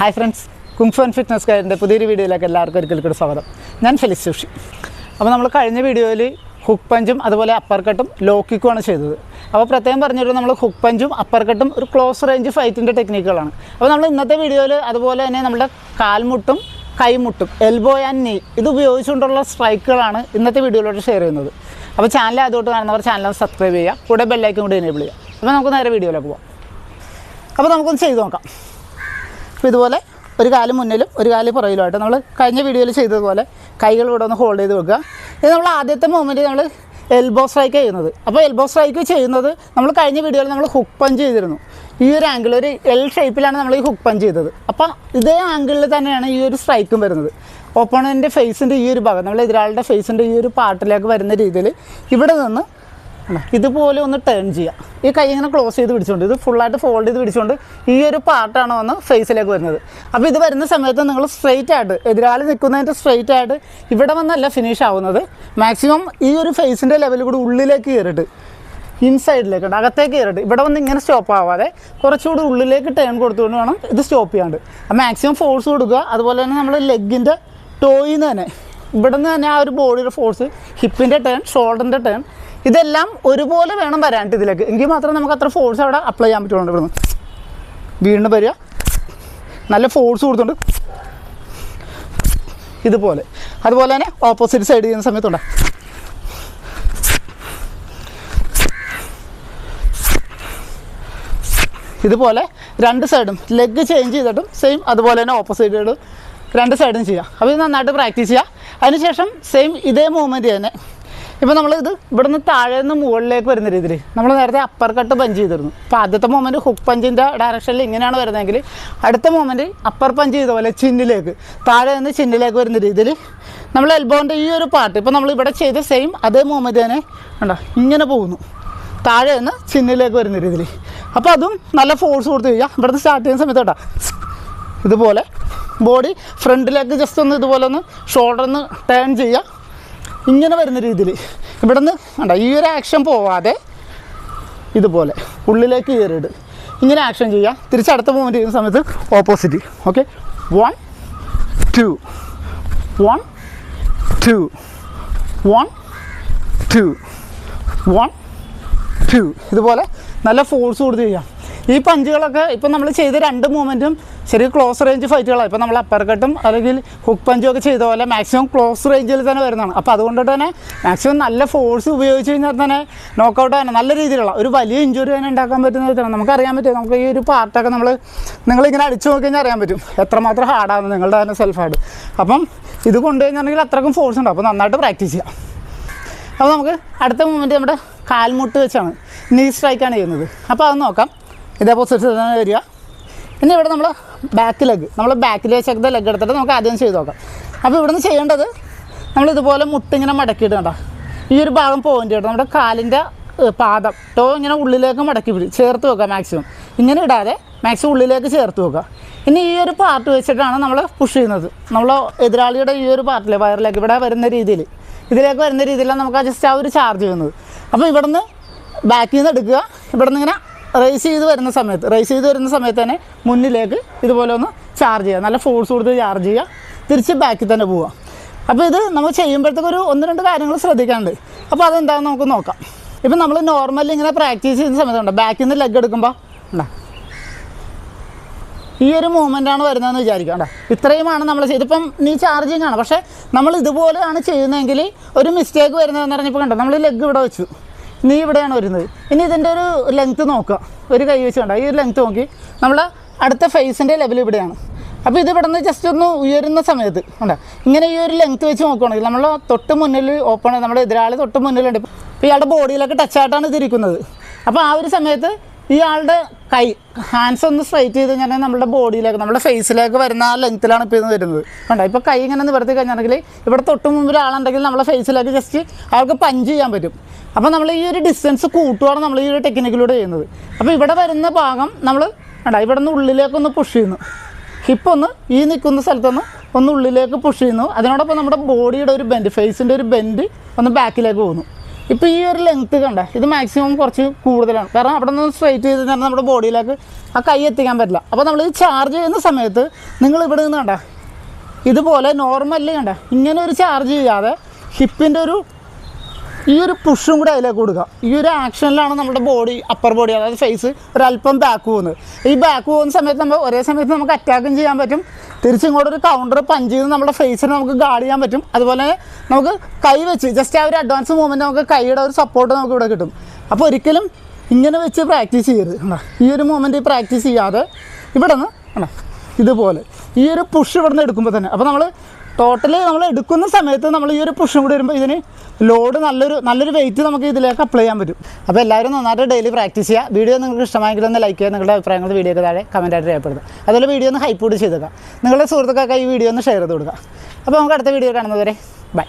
Hi friends kung fu and fitness കയറിന്റെ പുതിയൊരു വീഡിയോയിലേക്ക് എല്ലാവർക്കും ഒരിക്കൽ കൂടി സ്വാഗതം. ഞാൻ ഫെലിസ് ജോഷി. അപ്പോൾ നമ്മൾ കഴിഞ്ഞ വീഡിയോയിൽ ഹുക്ക് പഞ്ചും അതുപോലെ അപ്പർ കട്ടും ലോ കിക്കുമാണ് ചെയ്തത്. അപ്പോൾ പ്രത്യേകം പറഞ്ഞിട്ട് നമ്മൾ ഹുക്ക് പഞ്ചും അപ്പർ കട്ടും ഒരു ക്ലോസ് റേഞ്ച് ഫൈറ്റിന്റെ ടെക്നിക്കുകളാണ് അപ്പോൾ നമ്മൾ ഇന്നത്തെ വീഡിയോയിൽ അതുപോലെ തന്നെ നമ്മുടെ കാൽമുട്ടും കൈമുട്ടും എൽബോ ആൻഡ് നെയ് ഇത് ഉപയോഗിച്ചുകൊണ്ടുള്ള സ്ട്രൈക്കുകളാണ് ഇന്നത്തെ വീഡിയോയിലോട്ട് ഷെയർ ചെയ്യുന്നത്. അപ്പോൾ ചാനൽ അതുകൊണ്ട് കാണുന്നവർ ചാനൽ സബ്സ്ക്രൈബ് ചെയ്യുക കൂടെ ബെല്ലൈക്കും കൂടി എനേബിൾ ചെയ്യുക. അപ്പോൾ നമുക്ക് നേരെ വീഡിയോയിലേക്ക് പോകാം അപ്പോൾ നമുക്കൊന്ന് ചെയ്ത് നോക്കാം. അപ്പോൾ ഇതുപോലെ ഒരു കാൽ മുന്നിലും ഒരു കാൽ പുറകിലുമായിട്ട് നമ്മൾ കഴിഞ്ഞ വീഡിയോയിൽ ചെയ്തതുപോലെ കൈകൾ ഇവിടെ ഒന്ന് ഹോൾഡ് ചെയ്ത് വെക്കുക. ഇത് നമ്മൾ ആദ്യത്തെ മൂമെന്റ് നമ്മൾ എൽബോ സ്ട്രൈക്ക് ചെയ്യുന്നത്. അപ്പോൾ എൽബോ സ്ട്രൈക്ക് ചെയ്യുന്നത് നമ്മൾ കഴിഞ്ഞ വീഡിയോയിൽ നമ്മൾ ഹുക്ക് പഞ്ച് ചെയ്തിരുന്നു. ഈ ഒരു ആംഗിൾ ഒരു എൽ ഷേപ്പിലാണ് നമ്മൾ ഈ ഹുക്ക് പഞ്ച് ചെയ്തത്. അപ്പോൾ ഇതേ ആംഗിളിൽ തന്നെയാണ് ഈ ഒരു സ്ട്രൈക്കും വരുന്നത്. ഓപ്പോണന്റെ ഫേസിന്റെ ഈ ഒരു ഭാഗം നമ്മൾ എതിരാളുടെ ഫേസിന്റെ ഈ ഒരു പാർട്ടിലേക്ക് വരുന്ന രീതിയിൽ ഇവിടെ നിന്ന് ഇതുപോലെ ഒന്ന് ടേൺ ചെയ്യുക ഈ കൈ ഇങ്ങനെ ക്ലോസ് ചെയ്ത് പിടിച്ചുകൊണ്ട് ഇത് ഫുള്ളായിട്ട് ഫോൾഡ് ചെയ്ത് പിടിച്ചുകൊണ്ട് ഈ ഒരു പാർട്ടാണ് വന്ന് ഫേസിലേക്ക് വരുന്നത്. അപ്പോൾ ഇത് വരുന്ന സമയത്ത് നിങ്ങൾ സ്ട്രെയിറ്റ് ആയിട്ട് എതിരാളി നിൽക്കുന്നതിന്റെ സ്ട്രെയിറ്റ് ആയിട്ട് ഇവിടെ വന്നല്ല ഫിനിഷ് ആവുന്നത്. മാക്സിമം ഈ ഒരു ഫേസിന്റെ ലെവലിൽ കൂടി ഉള്ളിലേക്ക് കയറിട്ട് ഇൻസൈഡിലേക്ക് അകത്തേക്ക് കയറിട്ട് ഇവിടെ വന്ന് ഇങ്ങനെ സ്റ്റോപ്പ് ആവാതെ കുറച്ചുകൂടി ഉള്ളിലേക്ക് ടേൺ കൊടുത്തുകൊണ്ട് വേണം ഇത് സ്റ്റോപ്പ് ചെയ്യാണ്ട്. മാക്സിമം ഫോഴ്സ് കൊടുക്കുക. അതുപോലെ തന്നെ നമ്മൾ ലെഗിന്റെ ടോയിൽ നിന്ന് തന്നെ ഇവിടെ നിന്ന് തന്നെ ആ ഒരു ബോഡിയുടെ ഫോഴ്സ് ഹിപ്പിന്റെ ടേൺ ഷോൾഡറിന്റെ ടേൺ ഇതെല്ലാം ഒരുപോലെ വേണം വരാണ്ട് ഇതിലേക്ക്. എങ്കിൽ മാത്രമേ നമുക്ക് അത്ര ഫോഴ്സ് അവിടെ അപ്ലൈ ചെയ്യാൻ പറ്റുള്ളൂ ഇവിടുന്ന് വീണ്ടും വരിക. നല്ല ഫോഴ്സ് കൊടുത്തുണ്ട് ഇതുപോലെ. അതുപോലെ തന്നെ ഓപ്പോസിറ്റ് സൈഡ് ചെയ്യുന്ന സമയത്തുണ്ട്. ഇതുപോലെ രണ്ട് സൈഡും ലെഗ് ചേഞ്ച് ചെയ്തിട്ടും സെയിം അതുപോലെ തന്നെ ഓപ്പോസിറ്റ് സൈഡ് രണ്ട് സൈഡും ചെയ്യാം അപ്പോൾ ഇത് നന്നായിട്ട് പ്രാക്ടീസ് ചെയ്യുക. അതിനുശേഷം സെയിം ഇതേ മൂവ്മെന്റ് തന്നെ. ഇപ്പോൾ നമ്മളിത് ഇവിടുന്ന് താഴെ നിന്ന് മുകളിലേക്ക് വരുന്ന രീതിയിൽ നമ്മൾ നേരത്തെ അപ്പർ കട്ട് പഞ്ച് ചെയ്തിരുന്നു. അപ്പോൾ ആദ്യത്തെ മൊമെന്റ് ഹുക്ക് പഞ്ചിന്റെ ഡയറക്ഷനിൽ ഇങ്ങനെയാണ് വരുന്നതെങ്കിൽ അടുത്ത മൊമെന്റ് അപ്പർ പഞ്ച് ചെയ്ത പോലെ ചിന്നിലേക്ക് താഴെ നിന്ന് ചിന്നിലേക്ക് വരുന്ന രീതിയിൽ നമ്മൾ എൽബോന്റെ ഈ ഒരു പാർട്ട് ഇപ്പോൾ നമ്മൾ ഇവിടെ ചെയ്ത സെയിം അതേ മൂവ്മെന്റ് തന്നെ ഉണ്ടോ ഇങ്ങനെ പോകുന്നു. താഴെ നിന്ന് ചിന്നിലേക്ക് വരുന്ന രീതിയിൽ അപ്പോൾ അതും നല്ല ഫോഴ്സ് കൊടുത്ത് കഴിഞ്ഞാൽ ഇവിടുന്ന് സ്റ്റാർട്ട് ചെയ്യുന്ന സമയത്ത് കേട്ടോ ഇതുപോലെ ബോഡി ഫ്രണ്ടിലേക്ക് ജസ്റ്റ് ഒന്ന് ഇതുപോലെ ഒന്ന് ഷോൾഡർ ഒന്ന് ടേൺ ചെയ്യുക ഇങ്ങനെ വരുന്ന രീതിയിൽ. ഇവിടെ നിന്ന് വേണ്ട ഈ ഒരു ആക്ഷൻ പോവാതെ ഇതുപോലെ ഉള്ളിലേക്ക് കയറിയിട്. ഇങ്ങനെ ആക്ഷൻ ചെയ്യുക. തിരിച്ചടുത്ത മൂവ്മെന്റ് ചെയ്യുന്ന സമയത്ത് opposite okay one two one two one two one two ഇതുപോലെ നല്ല ഫോഴ്സ് കൊടുത്ത് ചെയ്യാം. ഈ പഞ്ചുകളൊക്കെ ഇപ്പം നമ്മൾ ചെയ്ത രണ്ട് മൂവ്മെന്റും ശരി ക്ലോസ് റേഞ്ച് ഫൈറ്റുകളാണ് ഇപ്പം നമ്മൾ അപ്പർ കട്ടും അല്ലെങ്കിൽ ഹുക്ക് പഞ്ചും ഒക്കെ ചെയ്ത പോലെ മാക്സിമം ക്ലോസ് റേഞ്ചിൽ തന്നെ വരുന്നതാണ്. അപ്പോൾ അതുകൊണ്ട് തന്നെ മാക്സിമം നല്ല ഫോഴ്സ് ഉപയോഗിച്ച് കഴിഞ്ഞാൽ തന്നെ നോക്കൗട്ട് തന്നെ നല്ല രീതിയിലുള്ള ഒരു വലിയ ഇഞ്ചുറി തന്നെ ഉണ്ടാക്കാൻ പറ്റുന്ന വിധത്തിലാണ് നമുക്കറിയാൻ പറ്റും. നമുക്ക് ഈ ഒരു പാർട്ടൊക്കെ നമ്മൾ നിങ്ങളിങ്ങനെ അടിച്ചു നോക്കി കഴിഞ്ഞാൽ അറിയാൻ പറ്റും. എത്രമാത്രം ഹാർഡാണ് നിങ്ങളുടെ തന്നെ സെൽഫ് ഹാർഡ് അപ്പം ഇത് കൊണ്ടുകഴിഞ്ഞാണെങ്കിൽ അത്രക്കും ഫോഴ്സ് ഉണ്ട്. അപ്പോൾ നന്നായിട്ട് പ്രാക്ടീസ് ചെയ്യാം. അപ്പോൾ നമുക്ക് അടുത്ത മൂമെന്റ് നമ്മുടെ കാൽമുട്ട് വെച്ചാണ്. നീ സ്ട്രൈക്കാണ് ചെയ്യുന്നത്. അപ്പോൾ അത് നോക്കാം. ഇതേ പൊസിഷൻ തന്നെ വരിക. ഇനി ഇവിടെ നമ്മൾ ബാക്ക് ലെഗ് നമ്മൾ ബാക്കിൽ വെച്ചേക്കുന്ന ലെഗ് എടുത്തിട്ട് നമുക്ക് ആദ്യം ചെയ്ത് നോക്കാം. അപ്പോൾ ഇവിടുന്ന് ചെയ്യേണ്ടത് നമ്മൾ ഇതുപോലെ മുട്ടിങ്ങനെ മടക്കിയിട്ട് കണ്ടോ? ഈ ഒരു ഭാഗം പോയിന്റ് ചെയ്യണം നമ്മുടെ കാലിന്റെ പാദം ടോ ഇങ്ങനെ ഉള്ളിലേക്ക് മടക്കി പിടി ചേർത്ത് വെക്കുക മാക്സിമം ഇങ്ങനെ ഇടാതെ മാക്സിമം ഉള്ളിലേക്ക് ചേർത്ത് വെക്കുക. ഇനി ഈ ഒരു പാർട്ട് വെച്ചിട്ടാണ് നമ്മൾ പുഷ് ചെയ്യുന്നത്. നമ്മൾ എതിരാളിയുടെ ഈ ഒരു പാർട്ടിൽ വയറിലേക്ക് ഇവിടെ വരുന്ന രീതിയിൽ ഇതിലേക്ക് വരുന്ന രീതിയിലാണ് നമുക്ക് ജസ്റ്റ് ആ ഒരു ചാർജ് ചെയ്യുന്നത്. അപ്പോൾ ഇവിടുന്ന് ബാക്കിൽ നിന്ന് എടുക്കുക. ഇവിടുന്ന് ഇങ്ങനെ റേസ് ചെയ്ത് വരുന്ന സമയത്ത് റൈസ് ചെയ്ത് വരുന്ന സമയത്ത് തന്നെ മുന്നിലേക്ക് ഇതുപോലെ ഒന്ന് ചാർജ് ചെയ്യുക. നല്ല ഫോഴ്സ് കൊടുത്ത് ചാർജ് ചെയ്യുക. തിരിച്ച് ബാക്കിൽ തന്നെ പോവുക. അപ്പോൾ ഇത് നമ്മൾ ചെയ്യുമ്പോഴത്തേക്ക് ഒരു ഒന്ന് രണ്ട് കാര്യങ്ങൾ ശ്രദ്ധിക്കാനുണ്ട്. അപ്പോൾ അതെന്താണെന്ന് നമുക്ക് നോക്കാം. ഇപ്പം നമ്മൾ നോർമലി ഇങ്ങനെ പ്രാക്ടീസ് ചെയ്യുന്ന സമയത്തുണ്ട്? ബാക്കിൽ നിന്ന് ലെഗ് എടുക്കുമ്പോൾ ഉണ്ടാ? ഈ ഒരു മൂവ്മെന്റ് ആണ് വരുന്നതെന്ന് വിചാരിക്കുക. കേട്ടോ ഇത്രയുമാണ് നമ്മൾ ചെയ്ത് ഇപ്പം നീ ചാർജിങ് ആണ്. പക്ഷേ നമ്മൾ ഇതുപോലെയാണ് ചെയ്യുന്നതെങ്കിൽ ഒരു മിസ്റ്റേക്ക് വരുന്നതെന്ന് പറഞ്ഞപ്പോൾ കണ്ടോ? നമ്മൾ ലെഗ് ഇവിടെ വെച്ചു. നീ ഇവിടെയാണ് വരുന്നത്. ഇനി ഇതിന്റെ ഒരു ലെങ്ത്ത് നോക്കുക ഒരു കൈ വെച്ച് കണ്ടോ? ഈ ഒരു ലെങ്ത്ത് നോക്കി. നമ്മൾ അടുത്ത ഫേസിന്റെ ലെവൽ ഇവിടെയാണ്. അപ്പോൾ ഇത് ഇവിടെ നിന്ന് ജസ്റ്റ് ഒന്ന് ഉയരുന്ന സമയത്ത് ഉണ്ട് ഇങ്ങനെ ഈ ഒരു ലെങ്ത്ത് വെച്ച് നോക്കുകയാണെങ്കിൽ നമ്മൾ തൊട്ട് മുന്നിൽ ഓപ്പൺ നമ്മുടെ എതിരാളി തൊട്ട് മുന്നിലുണ്ട്. ഇപ്പോൾ ഇയാളുടെ ബോഡിയിലൊക്കെ ടച്ചായിട്ടാണ് ഇതിരിക്കുന്നത്. അപ്പോൾ ആ ഒരു സമയത്ത് ഇയാളുടെ കൈ ഹാൻഡ്സ് ഒന്ന് സ്ട്രൈറ്റ് ചെയ്ത് കഴിഞ്ഞാൽ നമ്മുടെ ബോഡിയിലേക്ക് നമ്മുടെ ഫേസിലേക്ക് വരുന്ന ആ ലെങ്ത്തിലാണ് ഇപ്പോൾ ഇന്ന് വരുന്നത്. കണ്ടോ? ഇപ്പോൾ കൈ ഇങ്ങനെ നിവർത്തി കഴിഞ്ഞാണെങ്കിൽ ഇവിടെ തൊട്ട് മുമ്പിൽ ആളുണ്ടെങ്കിൽ നമ്മളെ ഫേസിലേക്ക് ജസ്റ്റ് ആൾക്ക് പഞ്ച് ചെയ്യാൻ പറ്റും. അപ്പോൾ നമ്മൾ ഈ ഒരു ഡിസ്റ്റൻസ് കൂട്ടുകയാണ് നമ്മൾ ഈ ഒരു ടെക്നിക്കിലൂടെ ചെയ്യുന്നത്. അപ്പോൾ ഇവിടെ വരുന്ന ഭാഗം നമ്മൾ കണ്ടോ? ഇവിടെ നിന്ന് ഉള്ളിലേക്കൊന്ന് പുഷ് ചെയ്യുന്നു. ഹിപ്പൊന്ന് ഈ നിൽക്കുന്ന സ്ഥലത്തൊന്ന് ഒന്ന് ഉള്ളിലേക്ക് പുഷ് ചെയ്യുന്നു. അതിനോടൊപ്പം നമ്മുടെ ബോഡിയുടെ ഒരു ബെൻഡ് ഫേസിന്റെ ഒരു ബെൻഡ് ഒന്ന് ബാക്കിലേക്ക് പോകുന്നു. ഇപ്പോൾ ഈ ഒരു ലെങ്ത് കണ്ട? ഇത് മാക്സിമം കുറച്ച് കൂടുതലാണ്. കാരണം അവിടെ നിന്ന് സ്ട്രൈറ്റ് ചെയ്ത് തന്നെ നമ്മുടെ ബോഡിയിലേക്ക് ആ കൈ എത്തിക്കാൻ പറ്റില്ല. അപ്പോൾ നമ്മൾ ഇത് ചാർജ് ചെയ്യുന്ന സമയത്ത് നിങ്ങൾ ഇവിടെ നിന്ന് കണ്ട? ഇതുപോലെ നോർമലി കണ്ട? ഇങ്ങനെ ഒരു ചാർജ് ചെയ്യാതെ ഹിപ്പിന്റെ ഒരു ഈ ഒരു പുഷും കൂടെ അതിലേക്ക് കൊടുക്കുക. ഈ ഒരു ആക്ഷനിലാണ് നമ്മുടെ ബോഡി അപ്പർ ബോഡി അതായത് ഫേസ് ഒരല്പം ബാക്ക് പോകുന്നത്. ഈ ബാക്ക് പോകുന്ന സമയത്ത് നമ്മൾ ഒരേ സമയത്ത് നമുക്ക് അറ്റാക്കും ചെയ്യാൻ പറ്റും. തിരിച്ചിങ്ങോട്ട് ഒരു കൗണ്ടർ പഞ്ച് ചെയ്ത് നമ്മുടെ ഫേസിനെ നമുക്ക് ഗാർഡ് ചെയ്യാൻ പറ്റും. അതുപോലെ നമുക്ക് കൈ വെച്ച് ജസ്റ്റ് ആ ഒരു അഡ്വാൻസ് മൂവ്മെന്റ് നമുക്ക് കൈയുടെ ഒരു സപ്പോർട്ട് നമുക്ക് ഇവിടെ കിട്ടും. അപ്പോൾ ഒരിക്കലും ഇങ്ങനെ വെച്ച് പ്രാക്ടീസ് ചെയ്യരുത്. ഈ ഒരു മൂവ്മെന്റ് പ്രാക്ടീസ് ചെയ്യാതെ ഇവിടെ നിന്ന് ഇതുപോലെ ഈ ഒരു പുഷ് ഇവിടെ നിന്ന് എടുക്കുമ്പോൾ തന്നെ അപ്പോൾ നമ്മൾ ടോട്ടലി നമ്മൾ എടുക്കുന്ന സമയത്ത് നമ്മൾ ഈ ഒരു പുഷും കൂടി വരുമ്പോൾ ഇതിന് ലോഡ് നല്ലൊരു നല്ലൊരു വെയിറ്റ് നമുക്ക് ഇതിലേക്ക് അപ്ലൈ ചെയ്യാൻ പറ്റും. അപ്പോൾ എല്ലാവരും നന്നായിട്ട് ഡെയിലി പ്രാക്ടീസ് ചെയ്യുക. വീഡിയോ നിങ്ങൾക്ക് ഇഷ്ടമായെങ്കിൽ ഒന്ന് ലൈക്ക് ചെയ്യുക. നിങ്ങളുടെ അഭിപ്രായങ്ങൾ വീഡിയോക്ക് താഴെ കമന്റായിട്ട് രേഖപ്പെടുത്തുക. അതുപോലെ വീഡിയോ ഒന്ന് ഹൈപ്പ് കൂടി ചെയ്തേക്കുക. നിങ്ങളുടെ സുഹൃത്തുക്കൾക്ക് ഈ വീഡിയോ ഒന്ന് ഷെയർ ചെയ്ത് കൊടുക്കുക. അപ്പോൾ നമുക്ക് അടുത്ത വീഡിയോ കാണുന്നതുവരെ ബൈ